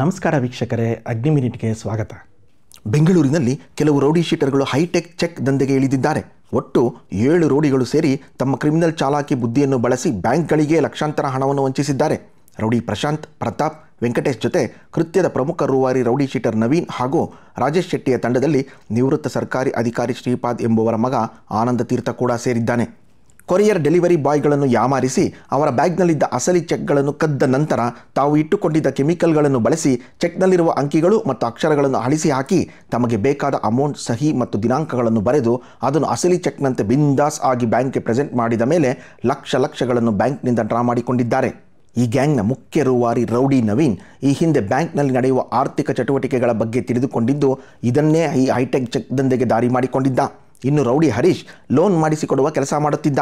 ನಮಸ್ಕಾರ ವೀಕ್ಷಕರೇ ಅಗ್ನಿ ಮಿನಿಟ್ಗೆ ಸ್ವಾಗತ. ಬೆಂಗಳೂರಿನಲ್ಲಿ ಕೆಲವು ರೌಡಿ ಶೀಟರ್ಗಳು ಹೈಟೆಕ್ ಚೆಕ್ ದಂಧೆಗೆ ಇಳಿದಿದ್ದಾರೆ. ಒಟ್ಟು ಏಳು ರೌಡಿಗಳು ಸೇರಿ ತಮ್ಮ ಕ್ರಿಮಿನಲ್ ಚಾಲಾಕಿ ಬುದ್ಧಿಯನ್ನು ಬಳಸಿ ಬ್ಯಾಂಕ್ಗಳಿಗೆ ಲಕ್ಷಾಂತರ ಹಣವನ್ನು ವಂಚಿಸಿದ್ದಾರೆ. ರೌಡಿ ಪ್ರಶಾಂತ್, ಪ್ರತಾಪ್, ವೆಂಕಟೇಶ್ ಜೊತೆ ಕೃತ್ಯದ ಪ್ರಮುಖ ರೂವಾರಿ ರೌಡಿ ಶೀಟರ್ ನವೀನ್ ಹಾಗೂ ರಾಜೇಶ್ ಶೆಟ್ಟಿಯ ತಂಡದಲ್ಲಿ ನಿವೃತ್ತ ಸರ್ಕಾರಿ ಅಧಿಕಾರಿ ಶ್ರೀಪಾದ್ ಎಂಬುವರ ಮಗ ಆನಂದ ತೀರ್ಥ ಕೂಡ ಸೇರಿದ್ದಾನೆ. ಕೊರಿಯರ್ ಡೆಲಿವರಿ ಬಾಯ್ಗಳನ್ನು ಯಾಮಾರಿಸಿ, ಅವರ ಬ್ಯಾಗ್ನಲ್ಲಿದ್ದ ಅಸಲಿ ಚೆಕ್ಗಳನ್ನು ಕದ್ದ ನಂತರ ತಾವು ಇಟ್ಟುಕೊಂಡಿದ್ದ ಕೆಮಿಕಲ್ಗಳನ್ನು ಬಳಸಿ ಚೆಕ್ನಲ್ಲಿರುವ ಅಂಕಿಗಳು ಮತ್ತು ಅಕ್ಷರಗಳನ್ನು ಅಳಿಸಿ ಹಾಕಿ ತಮಗೆ ಬೇಕಾದ ಅಮೌಂಟ್ ಸಹಿ ಮತ್ತು ದಿನಾಂಕಗಳನ್ನು ಬರೆದು ಅದನ್ನು ಅಸಲಿ ಚೆಕ್ನಂತೆ ಬಿಂದಾಸ್ ಆಗಿ ಬ್ಯಾಂಕ್ಗೆ ಪ್ರೆಸೆಂಟ್ ಮಾಡಿದ ಮೇಲೆ ಲಕ್ಷ ಲಕ್ಷಗಳನ್ನು ಬ್ಯಾಂಕ್ನಿಂದ ಡ್ರಾ ಮಾಡಿಕೊಂಡಿದ್ದಾರೆ. ಈ ಗ್ಯಾಂಗ್ನ ಮುಖ್ಯ ರೂವಾರಿ ರೌಡಿ ನವೀನ್ ಈ ಹಿಂದೆ ಬ್ಯಾಂಕ್ನಲ್ಲಿ ನಡೆಯುವ ಆರ್ಥಿಕ ಚಟುವಟಿಕೆಗಳ ಬಗ್ಗೆ ತಿಳಿದುಕೊಂಡಿದ್ದು, ಇದನ್ನೇ ಈ ಹೈಟೆಕ್ ಚೆಕ್ ದಂಧೆಗೆ ದಾರಿ ಮಾಡಿಕೊಂಡಿದ್ದ. ಇನ್ನು ರೌಡಿ ಹರೀಶ್ ಲೋನ್ ಮಾಡಿಸಿಕೊಡುವ ಕೆಲಸ ಮಾಡುತ್ತಿದ್ದ.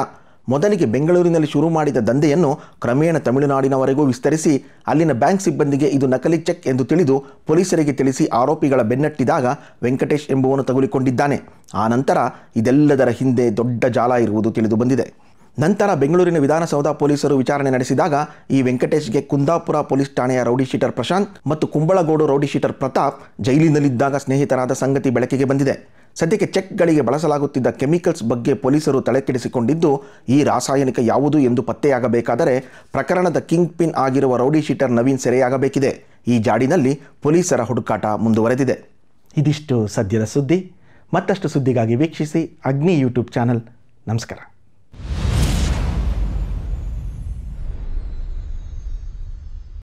ಮೊದಲಿಗೆ ಬೆಂಗಳೂರಿನಲ್ಲಿ ಶುರು ಮಾಡಿದ ದಂಧೆಯನ್ನು ಕ್ರಮೇಣ ತಮಿಳುನಾಡಿನವರೆಗೂ ವಿಸ್ತರಿಸಿ ಅಲ್ಲಿನ ಬ್ಯಾಂಕ್ ಸಿಬ್ಬಂದಿಗೆ ಇದು ನಕಲಿ ಚೆಕ್ ಎಂದು ತಿಳಿದು ಪೊಲೀಸರಿಗೆ ತಿಳಿಸಿ ಆರೋಪಿಗಳ ಬೆನ್ನಟ್ಟಿದಾಗ ವೆಂಕಟೇಶ್ ಎಂಬುವನು ತಗುಲಿಕೊಂಡಿದ್ದಾನೆ. ಆ ನಂತರ ಇದೆಲ್ಲದರ ಹಿಂದೆ ದೊಡ್ಡ ಜಾಲ ಇರುವುದು ತಿಳಿದು ಬಂದಿದೆ. ನಂತರ ಬೆಂಗಳೂರಿನ ವಿಧಾನಸೌಧ ಪೊಲೀಸರು ವಿಚಾರಣೆ ನಡೆಸಿದಾಗ ಈ ವೆಂಕಟೇಶ್ಗೆ ಕುಂದಾಪುರ ಪೊಲೀಸ್ ಠಾಣೆಯ ರೌಡಿ ಶೀಟರ್ ಪ್ರಶಾಂತ್ ಮತ್ತು ಕುಂಬಳಗೋಡು ರೌಡಿ ಶೀಟರ್ ಪ್ರತಾಪ್ ಜೈಲಿನಲ್ಲಿದ್ದಾಗ ಸ್ನೇಹಿತರಾದ ಸಂಗತಿ ಬೆಳಕಿಗೆ ಬಂದಿದೆ. ಸದ್ಯಕ್ಕೆ ಚೆಕ್ಗಳಿಗೆ ಬಳಸಲಾಗುತ್ತಿದ್ದ ಕೆಮಿಕಲ್ಸ್ ಬಗ್ಗೆ ಪೊಲೀಸರು ತಲೆಕೆಡಿಸಿಕೊಂಡಿದ್ದು, ಈ ರಾಸಾಯನಿಕ ಯಾವುದು ಎಂದು ಪತ್ತೆಯಾಗಬೇಕಾದರೆ ಪ್ರಕರಣದ ಕಿಂಗ್ ಪಿನ್ ಆಗಿರುವ ರೌಡಿ ಶೀಟರ್ ನವೀನ್ ಸೆರೆಯಾಗಬೇಕಿದೆ. ಈ ಜಾಡಿನಲ್ಲಿ ಪೊಲೀಸರ ಹುಡುಕಾಟ ಮುಂದುವರೆದಿದೆ. ಇದಿಷ್ಟು ಸದ್ಯದ ಸುದ್ದಿ. ಮತ್ತಷ್ಟು ಸುದ್ದಿಗಾಗಿ ವೀಕ್ಷಿಸಿ ಅಗ್ನಿ ಯೂಟ್ಯೂಬ್ ಚಾನಲ್. ನಮಸ್ಕಾರ.